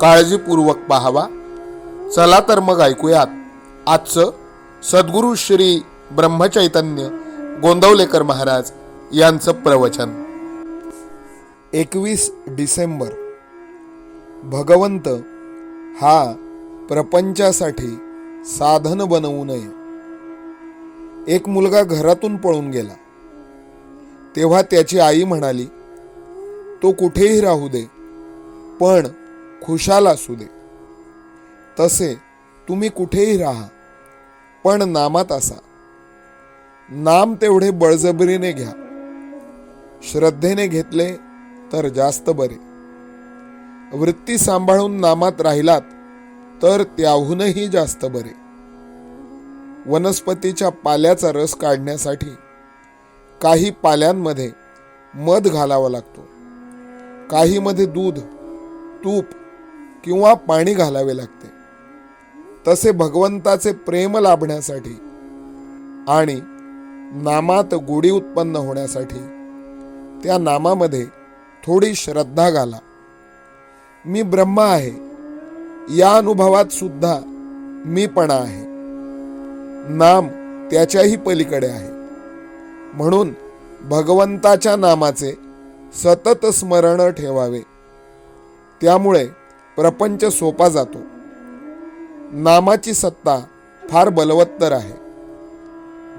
काळजीपूर्वक पाहावा. चला तर मग ऐकूयात. आजचं सद्गुरू श्री ब्रह्मचैतन्य गोंदवलेकर महाराज यांचं प्रवचन. एकवीस डिसेंबर. भगवंत हा प्रपंचासाठी साधन बनवू नये. एक मुलगा घरातून पळून गेला. तेव्हा त्याची आई म्हणाली तो कुठेही राहू दे पण खुशाल असू दे. तसे तुम्ही कुठेही राहा पण नामात असा. नाम तेवढे बळजबरीने घ्या. श्रद्धेने घेतले तर जास्त बरे. वृत्ती सांभाळून नामात राहिलात तर त्याहूनही जास्त बरे. वनस्पतीच्या पाल्याचा रस काढण्यासाठी काही पाल्यांमध्ये मध घालावा लागतो. काहीमध्ये दूध तूप किंवा पाणी घालावे लागते. तसे भगवंताचे प्रेम लाभण्यासाठी आणि नामात गोडी उत्पन्न होण्यासाठी त्या नामामध्ये थोडी श्रद्धा घाला. मी ब्रह्म आहे. या अनुभवात सुद्धा मीपणा आहे. नाम त्याच्याही पलीकडे आहे. म्हणून भगवंताच्या नामाचे सतत स्मरण ठेवावे. त्यामुळे प्रपंच सोपा जातो. नामाची सत्ता फार बलवत्तर आहे.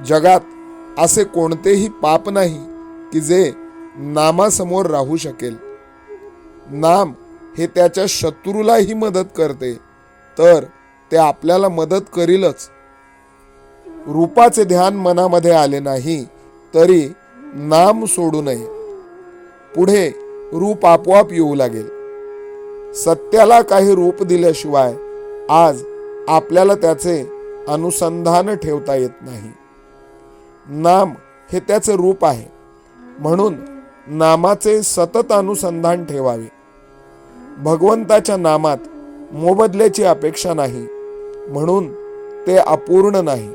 जगात असे कोणतेही पाप नाही की जे नामासमोर राहू शकेल. नाम हे त्याच्या शत्रूलाही मदत करते तर ते आपल्याला मदत करीलच. रूपाचे ध्यान मनामध्ये आले नाही तरी नाम सोडू नये. पुढे रूप आपोआप येऊ लागेल. सत्याला काही रूप दिल्याशिवाय आज आपल्याला त्याचे अनुसंधान ठेवता येत नाही. नाम हे त्याचे रूप आहे. म्हणून नामाचे सतत अनुसंधान ठेवावे. भगवंताच्या नामात मोबदल्याची अपेक्षा नाही. म्हणून ते अपूर्ण नाही.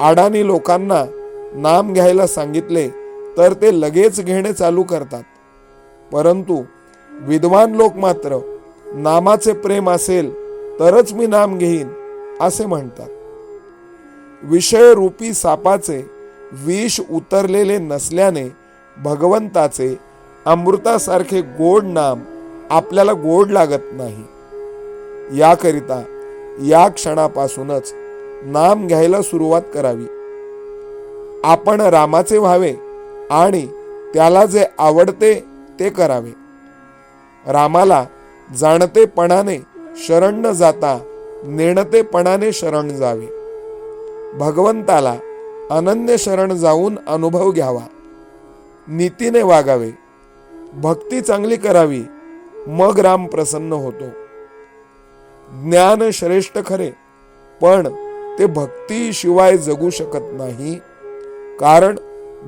अडाणी लोकांना नाम घ्यायला सांगितले तर ते लगेच घेणे चालू करतात. परंतु विद्वान लोक मात्र नामाचे प्रेम असेल तरच मी नाम घेईन असे म्हणतात. विषयरूपी सापाचे विष उतरलेले नसल्याने भगवंताचे अमृतासारखे गोड नाम आपल्याला गोड लागत नाही. याकरिता या क्षणापासूनच नाम घ्यायला सुरुवात करावी. आपण रामाचे व्हावे आणि त्याला जे आवडते ते करावे. रामाला जाणतेपणाने शरण न जाता नेणतेपणाने शरण जावे. भगवंताला अनन्य शरण जाऊन अनुभव घ्यावा. नीतीने वागावे. भक्ती चांगली करावी. मग राम प्रसन्न होतो. ज्ञान श्रेष्ठ खरे पण ते भक्तीशिवाय जगू शकत नाही. कारण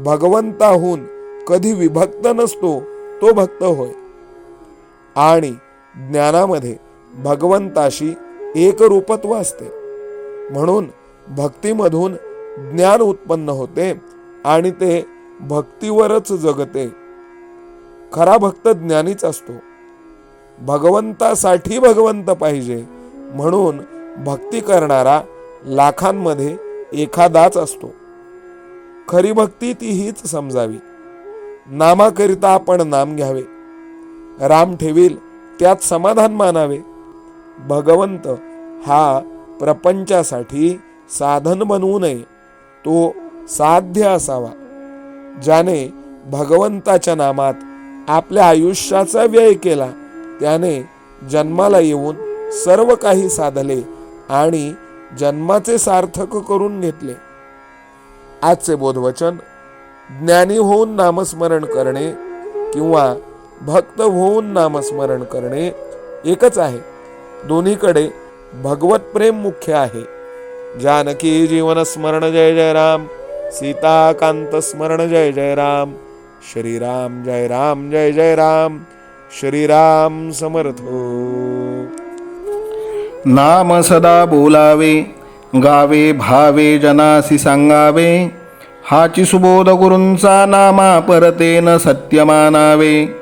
भगवंताहून कधी विभक्त नसतो तो भक्त होय. आणि ज्ञानामध्ये भगवंताशी एकरूपत्व असते. म्हणून भक्तीमधून ज्ञान उत्पन्न होते आणि ते भक्तीवरच जगते. खरा भक्त ज्ञानीच असतो. भगवंतासाठी भगवंत पाहिजे म्हणून भक्ती करणारा लाखांमध्ये एखादाच असतो. खरी भक्ती ती हीच समजावी. नामाकरिता आपण नाम घ्यावे. राम ठेवील त्यात समाधान मानावे. भगवंत हा प्रपंचासाठी साधन बनवू नये तो साध्य असावा ज्याने भगवंताच्या नामात आपल्या आयुष्याचा व्यय केला त्याने जन्माला येऊन सर्व काही साधले आणि जन्माचे सार्थक करून घेतले. आजचे बोधवचन ज्ञानी होऊन नामस्मरण करणे किंवा भक्त होऊन नामस्मरण करणे एकच आहे. दोन्हीकडे भगवत प्रेम मुख्य आहे. जानकी जीवन स्मरण जय जय राम. सीताकांत स्मरण जय जय राम. श्रीराम जय राम जय जय राम. श्रीराम समर्थ हो. नाम सदा बोलावे गावे भावे जनासी सांगावे हाची सुबोध गुरूंचा नामा परतेन सत्य मानावे